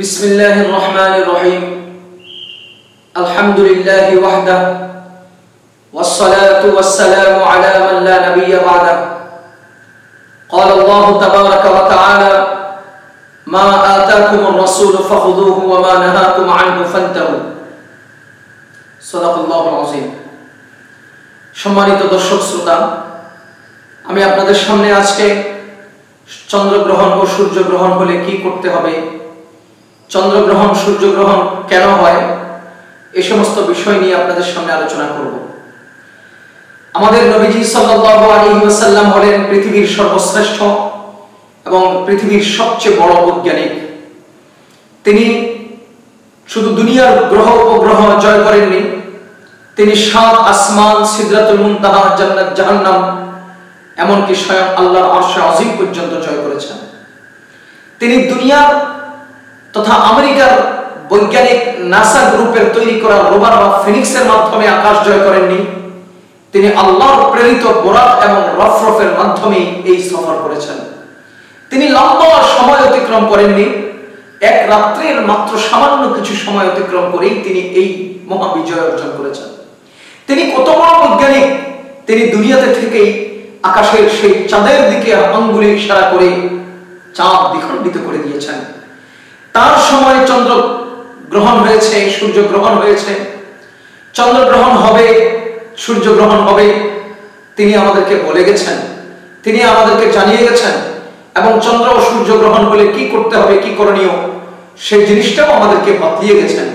بسم الله الرحمن الرحيم الحمد لله وحده والصلاة والسلام على من لا نبي بعده قال الله تبارك وتعالى ما آتاكم الرسول فخذوه وما نهاكم عنه فانتهوا صدق الله العظيم সম্মানিত দর্শক শ্রোতা আমি আপনাদের সামনে আজকে চন্দ্রগ্রহণ ও সূর্যগ্রহণ হলে কি করতে হবে চন্দ্রগ্রহণ, সূর্যগ্রহণ কেন হয়? এ সমস্ত বিষয় নিয়ে আপনাদের সামনে আলোচনা করব। আমাদের নবীজি সাল্লাল্লাহু আলাইহি ওয়াসাল্লাম হলেন পৃথিবীর সর্বশ্রেষ্ঠ এবং পৃথিবীর সবচেয়ে বড় বৈজ্ঞানিক। তিনি শুধু দুনিয়ার গ্রহ উপগ্রহ জয় করেননি, তিনি সাত আসমান সিদরাতুল মুনতাহা জান্নাত জাহান্নাম, এমনকি স্বয়ং আল্লাহর আরশে আজিম পর্যন্ত জয় করেছেন। তিনি দুনিয়ার তথা আমেরিকার বৈজ্ঞানিক নাসা গ্রুপের তৈরি করা রোবার বা ফিনিক্সের মাধ্যমে আকাশ জয় করেননি। তিনি আল্লাহর প্রেরিত বোরাক এবং রফরফের মাধ্যমে এই সফর করেছেন। তিনি লম্বা সময় অতিক্রম করেননি। এক রাত্রের মাত্র সামান্য কিছু সময় অতিক্রম করেই তিনি এই মহাবিজয় অর্জন করেছেন। তিনি কত বড় বৈজ্ঞানিক, তিনি দুনিয়াতে থেকেই আকাশের সেই চাঁদের দিকে আঙ্গুলে ইশারা করে চাঁদ দ্বিখণ্ডিত করে দিয়েছেন। তার সময় চন্দ্র গ্রহণ হয়েছে, সূর্য গ্রহণ হয়েছে। চন্দ্রগ্রহণ হবে, সূর্য গ্রহণ হবে, তিনি আমাদেরকে বলে গেছেন, তিনি আমাদেরকে জানিয়ে গেছেন, এবং চন্দ্র ও সূর্য গ্রহণ হলে কি করতে হবে, কি করণীয় সেই জিনিসটাও আমাদেরকে বাতলিয়ে গেছেন।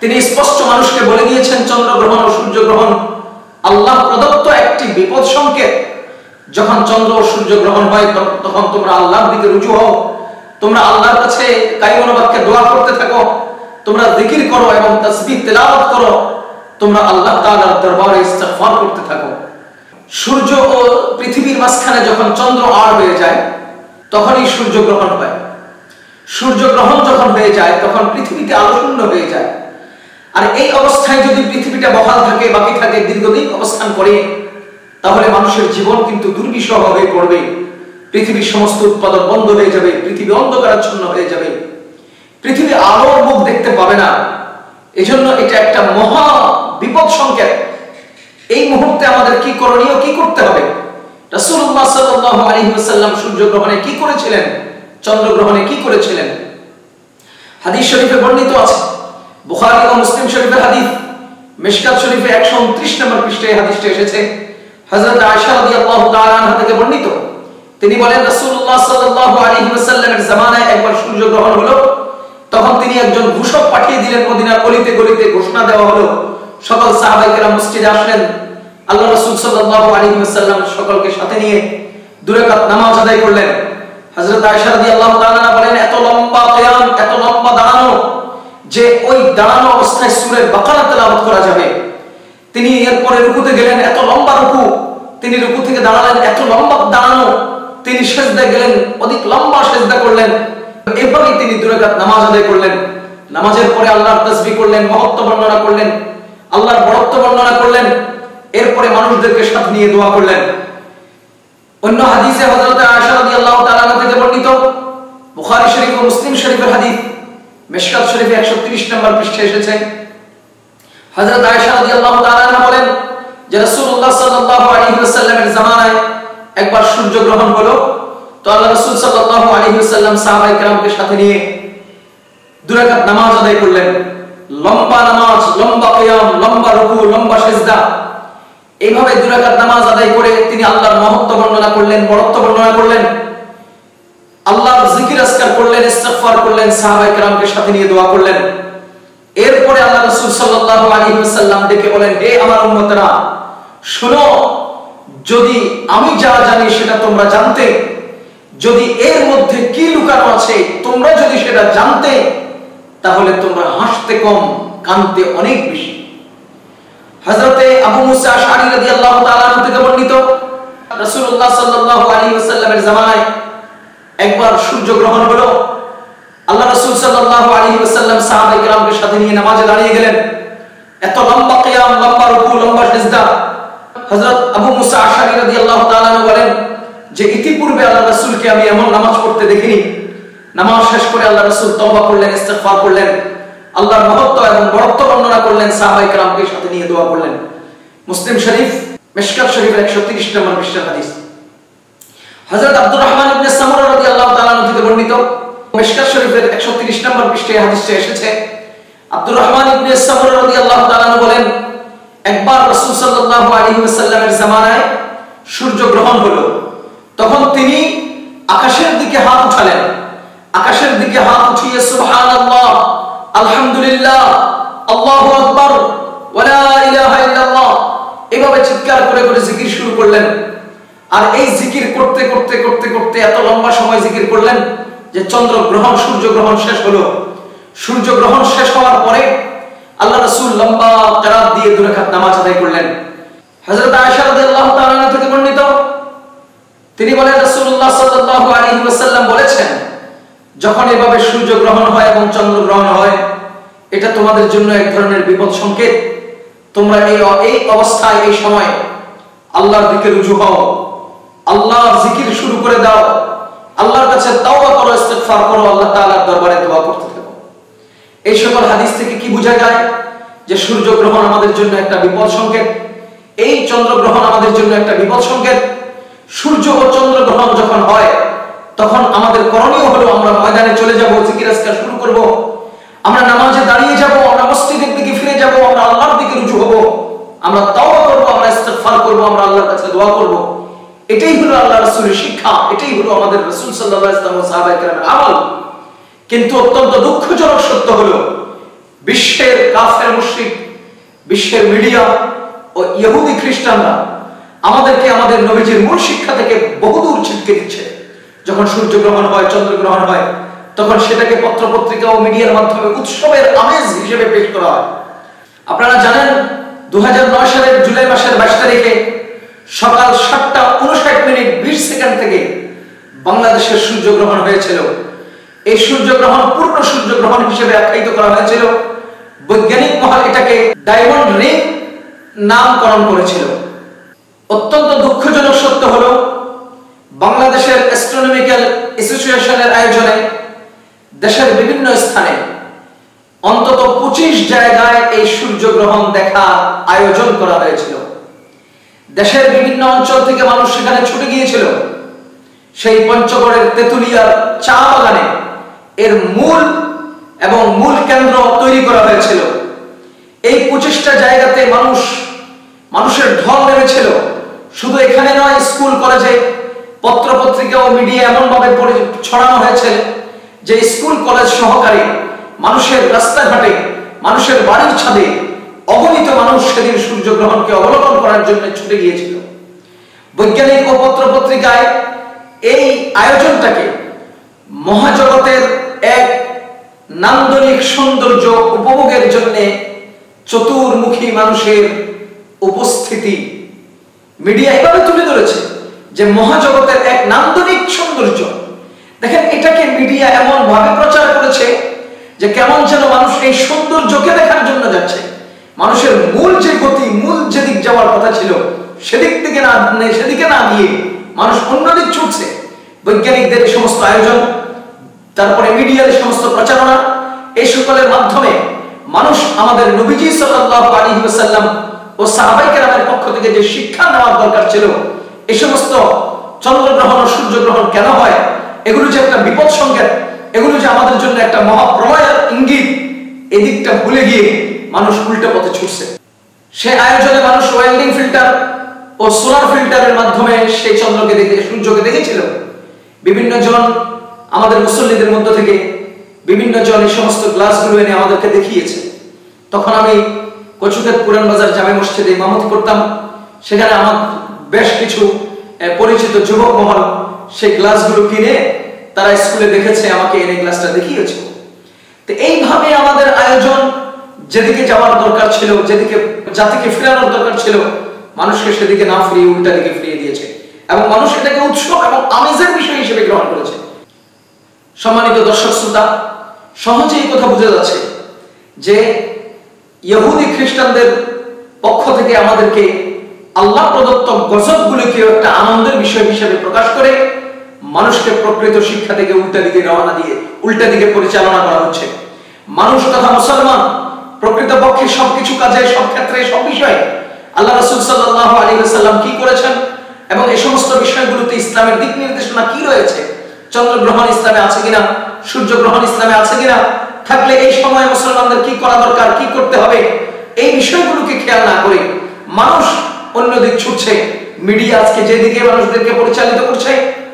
তিনি স্পষ্ট মানুষকে বলে দিয়েছেন চন্দ্রগ্রহণ ও সূর্যগ্রহণ আল্লাহ প্রদত্ত একটি বিপদ সংকেত। যখন চন্দ্র ও সূর্য গ্রহণ হয়, তখন তোমরা আল্লাহর দিকে রুজু হও। তোমরা আল্লাহর কাছে কাইমনোবাদকে দোয়া করতে থাকো। তোমরা জিকির করো এবং তাসবিহ তেলাওয়াত করো। তোমরা আল্লাহ তাআলার দরবারে ইস্তিগফার করতে থাকো। সূর্য ও পৃথিবীর মাঝখানে যখন চন্দ্র আর হয়ে যায়, তখনই সূর্য গ্রহণ হয়। সূর্য গ্রহণ যখন হয়ে যায়, তখন পৃথিবীতে আলোশূন্য হয়ে যায়। আর এই অবস্থায় যদি পৃথিবীটা বহাল থাকে, বাকি থাকে, দীর্ঘদিন অবস্থান করে, তাহলে মানুষের জীবন কিন্তু দুর্বিষহ হয়ে পড়বে। পৃথিবীর সমস্ত উৎপাদন বন্ধ হয়ে যাবে, পৃথিবী অন্ধকারাচ্ছন্ন হয়ে যাবে। পৃথিবী আলোর মুখ দেখতে পাবে না। এজন্য এটা একটা মহা বিপদ সংকেত। এই মুহূর্তে আমাদের কি করণীয়, কি করতে হবে? রাসূলুল্লাহ সাল্লাল্লাহু আলাইহি ওয়াসাল্লাম সূর্যগ্রহণে কি করেছিলেন? চন্দ্রগ্রহণে কি করেছিলেন? হাদিস শরীফে বর্ণিত আছে, বুখারী ও মুসলিম শরীফের হাদিস। মিশকাত শরীফে 129 নম্বর পৃষ্ঠায় হাদিসটা এসেছে। হযরত আয়েশা রাদিয়াল্লাহু তাআলা থেকে বর্ণিত। তিনি বলেন, রাসূলুল্লাহ সাল্লাল্লাহু আলাইহি ওয়াসাল্লামের জামানায় একবার সূর্য গ্রহণ হলো। তখন তিনি একজন ঘোষক পাঠিয়ে দিলেন, মদিনার গলিতে গলিতে ঘোষণা দেওয়া হলো। সকল সাহাবায়ে কেরাম মসজিদে আসলেন। আল্লাহ রাসূল সাল্লাল্লাহু আলাইহি ওয়াসাল্লাম সকলকে সাথে নিয়ে দুই রাকাত নামাজ আদায় করলেন। হযরত আয়েশা রাদিয়াল্লাহু তাআলা বলেন, এত লম্বা কিয়াম, এত লম্বা দাঁড়ানো, যে ওই দাঁড়ানো অবস্থায় সূরা বাকারা তেলাওয়াত করা যাবে। তিনি এরপরে রুকুতে গেলেন, এত লম্বা রুকু। তিনি রুকু থেকে দাঁড়ালেন, এত লম্বা দাঁড়ানো। তিনি সেজদায় গেলেন, অধিক লম্বা সেজদা করলেন। এভাবেই তিনি দুরাকাত নামাজ আদায় করলেন। নামাজের পরে আল্লাহর তাসবিহ করলেন, মহত্ব বর্ণনা করলেন, আল্লাহর বড়ত্ব বর্ণনা করলেন, এরপরে মানুষদেরকে সাথে নিয়ে দোয়া করলেন। অন্য হাদিসে হযরত আয়েশা রাদিয়াল্লাহু তাআলা থেকে বর্ণিত, বুখারী শরীফ ও মুসলিম শরীফের হাদিস, মিশকাত শরীফে 130 নম্বর পৃষ্ঠায় এসেছে। হযরত আয়েশা রাদিয়াল্লাহু তাআলা বলেন যে রাসূলুল্লাহ সাল্লাল্লাহু আলাইহি ওয়াসাল্লামের জামানায় একবার সূর্য গ্রহণ হলো, তো আল্লাহ রাসূল সাল্লাল্লাহু আলাইহি ওয়াসাল্লাম সাহাবায়ে কেরামকে সাথে নিয়ে দুই রাকাত নামাজ আদায় করলেন। লম্বা নামাজ, লম্বা কিয়াম, লম্বা রুকু, লম্বা সিজদা। এইভাবে দুই রাকাত নামাজ আদায় করে তিনি আল্লাহর মহত্ব বর্ণনা করলেন বড়ত্ব বর্ণনা করলেন। আল্লাহর জিকির আজকার করলেন, ইস্তিগফার করলেন, সাহাবায়ে কেরামকে সাথে নিয়ে দোয়া করলেন। এরপরে আল্লাহ রাসূল সাল্লাল্লাহু আলাইহি ওয়াসাল্লাম ডেকে বলেন, হে আমার উম্মতরা, শুনো যদি আমি যা জানি সেটা তোমরা জানতে, যদি এর মধ্যে কি লুকানো আছে তোমরা যদি সেটা জানতে, তাহলে তোমরা হাসতে কম, কানতে অনেক বেশি। হযরতে আবু মুসা আশআরী রাদিয়াল্লাহু তাআলা থেকে বর্ণিত, রাসূলুল্লাহ সাল্লাল্লাহু আলাইহি ওয়াসাল্লামের জামানায় একবার সূর্য গ্রহণ হলো। আল্লাহ রাসূল সাল্লাল্লাহু আলাইহি ওয়াসাল্লাম সাহাবায়ে কেরামকে সাথে নিয়ে নামাজে দাঁড়িয়ে গেলেন। এত লম্বা কিয়াম, লম্বা রুকু, লম্বা সিজদা হযরত আবু মুসা আশারি রাদিয়াল্লাহু তাআলা বলেন যে ইতিপূর্বে আল্লাহ রাসূলকে আমি এমন নামাজ পড়তে দেখিনি। নামাজ শেষ করে আল্লাহ রাসূল তওবা করলেন, ইস্তেগফার করলেন, আল্লাহর মহত্ব এবং বড়ত্ব বর্ণনা করলেন, সাহাবায়ে کرامকে সাথে নিয়ে দোয়া করলেন। মুসলিম শরীফ, মিশকাত শরীফের 130 নম্বর বিশ্বের হাদিস। হযরত আব্দুর রহমান ইবনে সামুরা রাদিয়াল্লাহু তাআলা থেকে বর্ণিত, মিশকাত শরীফের 130 নম্বর পৃষ্ঠায় হাদিসটি এসেছে। আব্দুর রহমান ইবনে সামুরা রাদিয়াল্লাহু তাআলা বলেন একবার রাসূল সাল্লাল্লাহু আলাইহি ওয়াসাল্লামের জামানায় সূর্য গ্রহণ হলো। তখন তিনি আকাশের দিকে হাত উঠালেন। আকাশের দিকে হাত উঠিয়ে সুবহানাল্লাহ, আলহামদুলিল্লাহ, আল্লাহু আকবার, ওয়ালা ইলাহা ইল্লাল্লাহ, এভাবে চিৎকার করে করে জিকির শুরু করলেন। আর এই জিকির করতে করতে করতে করতে এত লম্বা সময় জিকির করলেন যে চন্দ্র গ্রহণ সূর্য গ্রহণ শেষ হলো। সূর্য গ্রহণ শেষ হওয়ার পরে আল্লাহ রাসূল লম্বা কেরাত দিয়ে দুই রাকাত নামাজ আদায় করলেন। হযরত আয়েশা রাদিয়াল্লাহু তাআলা থেকে বর্ণিত, তিনি বলেন, রাসূলুল্লাহ সাল্লাল্লাহু আলাইহি ওয়াসাল্লাম বলেছেন, যখন এভাবে সূর্য গ্রহণ হয় এবং চন্দ্র গ্রহণ হয়, এটা তোমাদের জন্য এক ধরনের বিপদ সংকেত। তোমরা এই এই অবস্থায়, এই সময় আল্লাহর দিকে রুজু হও, আল্লাহর জিকির শুরু করে দাও, আল্লাহর কাছে তাওবা করো, ইস্তেগফার করো, আল্লাহ তাআলার দরবারে দোয়া করতে থাকো। এই সকল হাদিস থেকে বোঝা যায় যে সূর্য গ্রহণ আমাদের জন্য একটা বিপদ সংকেত। এই চন্দ্র গ্রহণ আমাদের জন্য একটা বিপদ সংকেত। সূর্য ও চন্দ্র গ্রহণ যখন হয়, তখন আমাদের করণীয় হলো আমরা ময়দানে চলে যাব জিকির আজকার শুরু করব। আমরা নামাজে দাঁড়িয়ে যাব, আমরা মসজিদের দিকে ফিরে যাব, আমরা আল্লাহর দিকে রুজু হব। আমরা তাওবা করব, আমরা ইস্তেগফার করব, আমরা আল্লাহর কাছে দোয়া করব। এটাই হলো আল্লাহ রাসূলের শিক্ষা, এটাই হলো আমাদের রাসূল সাল্লাল্লাহু আলাইহি ওয়াসাল্লাম সাহাবায়ে কেরামের আমল। কিন্তু অত্যন্ত দুঃখজনক সত্য হলো বিশ্বের কাফের মুশরিক, বিশ্বের মিডিয়া ও ইহুদি খ্রিস্টানরা আমাদেরকে আমাদের নবীজির মূল শিক্ষা থেকে বহুদূর ছিটকে দিচ্ছে। যখন সূর্য গ্রহণ হয় চন্দ্র গ্রহণ হয়, তখন সেটাকে পত্র পত্রিকা ও মিডিয়ার মাধ্যমে উৎসবের আমেজ হিসেবে পেশ করা হয়। আপনারা জানেন দু হাজার নয় সালের জুলাই মাসের বাইশ তারিখে সকাল সাতটা উনষাট মিনিট বিশ সেকেন্ড থেকে বাংলাদেশের সূর্যগ্রহণ হয়েছিল। এই সূর্যগ্রহণ পূর্ণ সূর্যগ্রহণ হিসেবে আখ্যায়িত করা হয়েছিল। বৈজ্ঞানিক মহল এটাকে ডায়মন্ড রিং নামকরণ করেছিল। অত্যন্ত দুঃখজনক সত্য হলো, বাংলাদেশের অ্যাস্ট্রোনমিক্যাল অ্যাসোসিয়েশনের আয়োজনে দেশের বিভিন্ন স্থানে অন্তত পঁচিশ জায়গায় এই সূর্যগ্রহণ দেখা আয়োজন করা হয়েছিল। দেশের বিভিন্ন অঞ্চল থেকে মানুষ সেখানে ছুটে গিয়েছিল। সেই পঞ্চগড়ের তেতুলিয়ার চা বাগানে এর মূল এবং মূল কেন্দ্র তৈরি করা হয়েছিল। এই পঁচিশটা জায়গাতে মানুষ, মানুষের ঢল নেমেছিল। শুধু এখানে নয়, স্কুল, কলেজে পত্র পত্রিকা ও মিডিয়া এমন ভাবে ছড়ানো হয়েছে যে স্কুল, কলেজ সহকারে মানুষের রাস্তাঘাটে, মানুষের বাড়ির ছাদে অগণিত মানুষ সেদিন সূর্যগ্রহণকে অবলোকন করার জন্য ছুটে গিয়েছিল। বৈজ্ঞানিক ও পত্র পত্রিকায় এই আয়োজনটাকে মহাজগতের এক নান্দনিক সৌন্দর্য উপভোগের জন্য চতুর্মুখী মানুষের উপস্থিতি। মিডিয়া এভাবে তুলে ধরেছে যে মহাজগতের এক নান্দনিক সৌন্দর্য। দেখেন, এটাকে মিডিয়া এমন ভাবে প্রচার করেছে যে কেমন যেন মানুষ এই সৌন্দর্যকে দেখার জন্য যাচ্ছে। মানুষের মূল যে গতি, মূল যেদিক যাওয়ার কথা ছিল, সেদিক থেকে না সেদিকে না গিয়ে মানুষ অন্যদিক ছুটছে। বৈজ্ঞানিকদের সমস্ত আয়োজন তারপরে মিডিয়ার সমস্ত প্রচারণা এই সকলের মাধ্যমে মানুষ আমাদের নবীজি সাল্লাল্লাহু ও সাহাবাই কেরামের পক্ষ থেকে যে শিক্ষা নেওয়ার দরকার ছিল এই সমস্ত চন্দ্রগ্রহণ ও সূর্যগ্রহণ কেন হয়, এগুলো যে একটা বিপদ সংকেত, এগুলো যে আমাদের জন্য একটা মহাপ্রলয়ের ইঙ্গিত, এদিকটা ভুলে গিয়ে মানুষ উল্টো পথে ছুটছে। সে আয়োজনে মানুষ ওয়েল্ডিং ফিল্টার ও সোলার ফিল্টারের মাধ্যমে সেই চন্দ্রকে দেখে সূর্যকে দেখেছিল। বিভিন্ন জন আমাদের মুসল্লিদের মধ্য থেকে বিভিন্ন জন সমস্ত গ্লাসগুলো এনে আমাদেরকে দেখিয়েছে। তখন আমি কচুক্ষেত পুরান বাজার জামে মসজিদে ইমামতি করতাম। সেখানে আমার বেশ কিছু পরিচিত যুবক মহল সেই গ্লাসগুলো কিনে তারা স্কুলে দেখেছে, আমাকে এনে গ্লাসটা দেখিয়েছে। তো এইভাবে আমাদের আয়োজন যেদিকে যাওয়ার দরকার ছিল, যেদিকে জাতিকে ফেরানোর দরকার ছিল, মানুষকে সেদিকে না ফিরিয়ে, উল্টা দিকে ফিরিয়ে দিয়েছে। এবং মানুষ এটাকে উৎসব এবং আমেজের বিষয় হিসেবে গ্রহণ করেছে সম্মানিত দর্শক শ্রোতা সহজে এই কথা বোঝা যাচ্ছে যে ইহুদি খ্রিস্টানদের পক্ষ থেকে আমাদেরকে আল্লাহ প্রদত্ত গজবগুলিকে একটা আনন্দের বিষয় হিসেবে প্রকাশ করে মানুষকে প্রকৃত শিক্ষা থেকে উল্টা দিকে রওনা দিয়ে, উল্টা দিকে পরিচালনা করা হচ্ছে। মানুষ তথা মুসলমান প্রকৃত পক্ষে সবকিছু কাজে, সব ক্ষেত্রে, সব বিষয়ে আল্লাহ রাসূল সাল্লাল্লাহু আলাইহি ওয়াসাল্লাম কি করেছেন এবং এই সমস্ত বিষয়গুলোতে ইসলামের দিক নির্দেশনা কি রয়েছে চন্দ্রগ্রহণ ইসলামে আছে কিনা? সূর্যগ্রহণ ইসলামে আছে কিনা? থাকলে এই সময় মুসলমানদের কি করা দরকার? কি করতে হবে? এই বিষয়গুলোকে খেয়াল না করে মানুষ অন্যদিক ছুটছে। মিডিয়া আজকে যেদিকে মানুষদেরকে পরিচালিত করছে,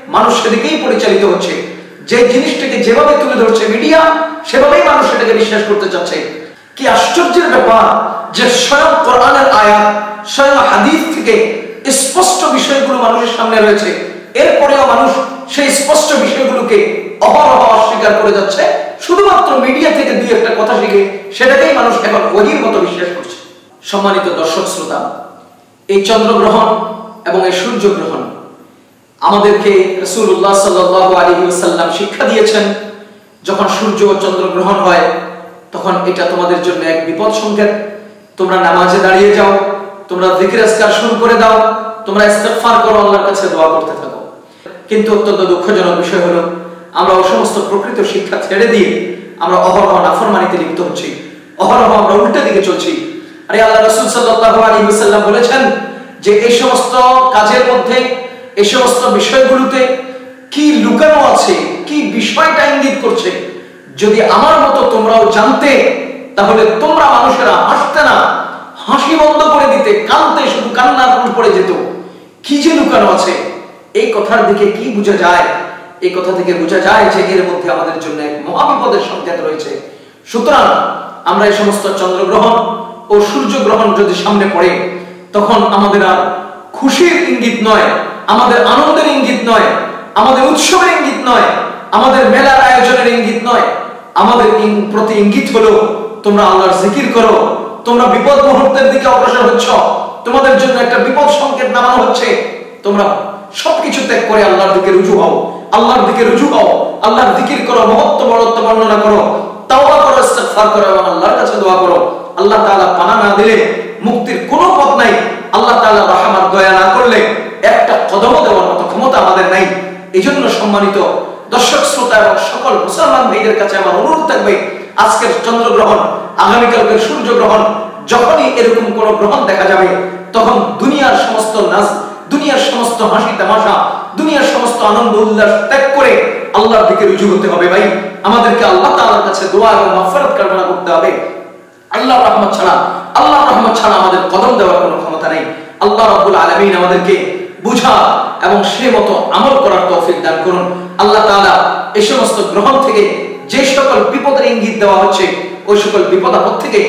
মানুষ সেদিকেই পরিচালিত হচ্ছে। যে জিনিসটাকে যেভাবে তুলে ধরছে মিডিয়া, সেভাবেই মানুষ সেটাকে বিশ্বাস করতে চাচ্ছে। কি আশ্চর্যের ব্যাপার যে স্বয়ং কোরআনের আয়াত, স্বয়ং হাদিস থেকে স্পষ্ট বিষয়গুলো মানুষের সামনে রয়েছে। এরপরেও মানুষ সেই স্পষ্ট বিষয়গুলোকে অহরহ অস্বীকার করে যাচ্ছে। শুধুমাত্র মিডিয়া থেকে দুই একটা কথা শিখে সেটাকেই মানুষ এখন অজির মতো বিশ্বাস করছে। সম্মানিত দর্শক শ্রোতা, এই চন্দ্রগ্রহণ এবং এই সূর্যগ্রহণ আমাদেরকে রসুল্লাহ সাল্লাহ আলী সাল্লাম শিক্ষা দিয়েছেন। যখন সূর্য ও চন্দ্রগ্রহণ হয়, তখন এটা তোমাদের জন্য এক বিপদ সংকেত। তোমরা নামাজে দাঁড়িয়ে যাও, তোমরা জিকির শুরু করে দাও, তোমরা ইস্তেগফার করো, আল্লাহর কাছে দোয়া করতে থাকো। কিন্তু অত্যন্ত দুঃখজনক বিষয় হলো, আমরা ও সমস্ত প্রকৃত শিক্ষা ছেড়ে দিয়ে আমরা অহরহ নাফরমানিতে লিপ্ত হচ্ছি। অহরহ আমরা উল্টা দিকে চলছি। আরে আল্লাহ রাসূল সাল্লাল্লাহু আলাইহি ওয়াসাল্লাম বলেছেন যে এই সমস্ত কাজের মধ্যে, এই সমস্ত বিষয়গুলোতে কি লুকানো আছে, কি বিষয়টা ইঙ্গিত করছে, যদি আমার মতো তোমরাও জানতে, তাহলে তোমরা মানুষেরা হাসতে না, হাসি বন্ধ করে দিতে, কানতে শুধু কান্নার পড়ে যেত। কি যে লুকানো আছে এই কথার দিকে কি বোঝা যায়? এই কথা থেকে বোঝা যায় যে এর মধ্যে আমাদের জন্য এক মহাবিপদের সংকেত রয়েছে। সুতরাং আমরা এই সমস্ত চন্দ্রগ্রহণ ও সূর্যগ্রহণ যদি সামনে পড়ে, তখন আমাদের আর খুশির ইঙ্গিত নয়, আমাদের আনন্দের ইঙ্গিত নয়, আমাদের উৎসবের ইঙ্গিত নয়, আমাদের মেলার আয়োজনের ইঙ্গিত নয়। আমাদের প্রতি ইঙ্গিত হলো, তোমরা আল্লাহর জিকির করো, তোমরা বিপদ মুহূর্তের দিকে অগ্রসর হচ্ছ, তোমাদের জন্য একটা বিপদ সংকেত নামানো হচ্ছে, তোমরা সবকিছু ত্যাগ করে আল্লাহর দিকে রুজু হও। আল্লাহর দিকে রুজু হও। আল্লাহর জিকির করো, মহত্ব বড়ত্ব বর্ণনা করো। তাওবা করো, ইস্তেগফার করো এবং আল্লাহর কাছে দোয়া করো। আল্লাহ তাআলা পানা না দিলে মুক্তির কোনো পথ নাই। আল্লাহ তাআলা রহমত দয়া না করলে একটা কদমও দেওয়ার মতো ক্ষমতা আমাদের নাই। এই জন্য সম্মানিত দর্শক, শ্রোতা এবং সকল মুসলমান ভাইদের কাছে আমার অনুরোধ থাকবে, আজকের চন্দ্রগ্রহণ আগামীকালকের সূর্যগ্রহণ, যখনই এরকম কোন গ্রহণ দেখা যাবে, তখন দুনিয়ার সমস্ত নাচ দুনিয়ার সমস্ত হাসি তামাশা, দুনিয়ার সমস্ত আনন্দ উল্লাস ত্যাগ করে আল্লাহর দিকে রুজু হতে হবে ভাই। আমাদেরকে আল্লাহ তাআলার কাছে দোয়া এবং মাগফিরাত কামনা করতে হবে। আল্লাহ রহমত ছাড়া, আল্লাহ রহমত ছাড়া আমাদের কদম দেওয়ার কোনো ক্ষমতা নেই। আল্লাহ রাব্বুল আলামিন আমাদেরকে বুঝা এবং সে মতো আমল করার তৌফিক দান করুন। আল্লাহ তাআলা এই সমস্ত গ্রহণ থেকে যে সকল বিপদের ইঙ্গিত দেওয়া হচ্ছে, ওই সকল বিপদ আপদ থেকে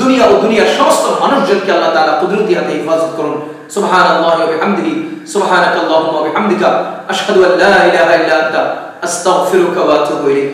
দুনিয়া ও দুনিয়ার সমস্ত মানুষজনকে আল্লাহ তাআলা কুদরতি হাতে হেফাজত করুন সুবহানাল্লাহি ওয়া বিহামদিহি সুবহানাকাল্লাহুম্মা ওয়া বিহামদিকা আশহাদু আন লা ইলাহা ইল্লা আনতা আস্তাগফিরুকা ওয়া আতুবু ইলাইক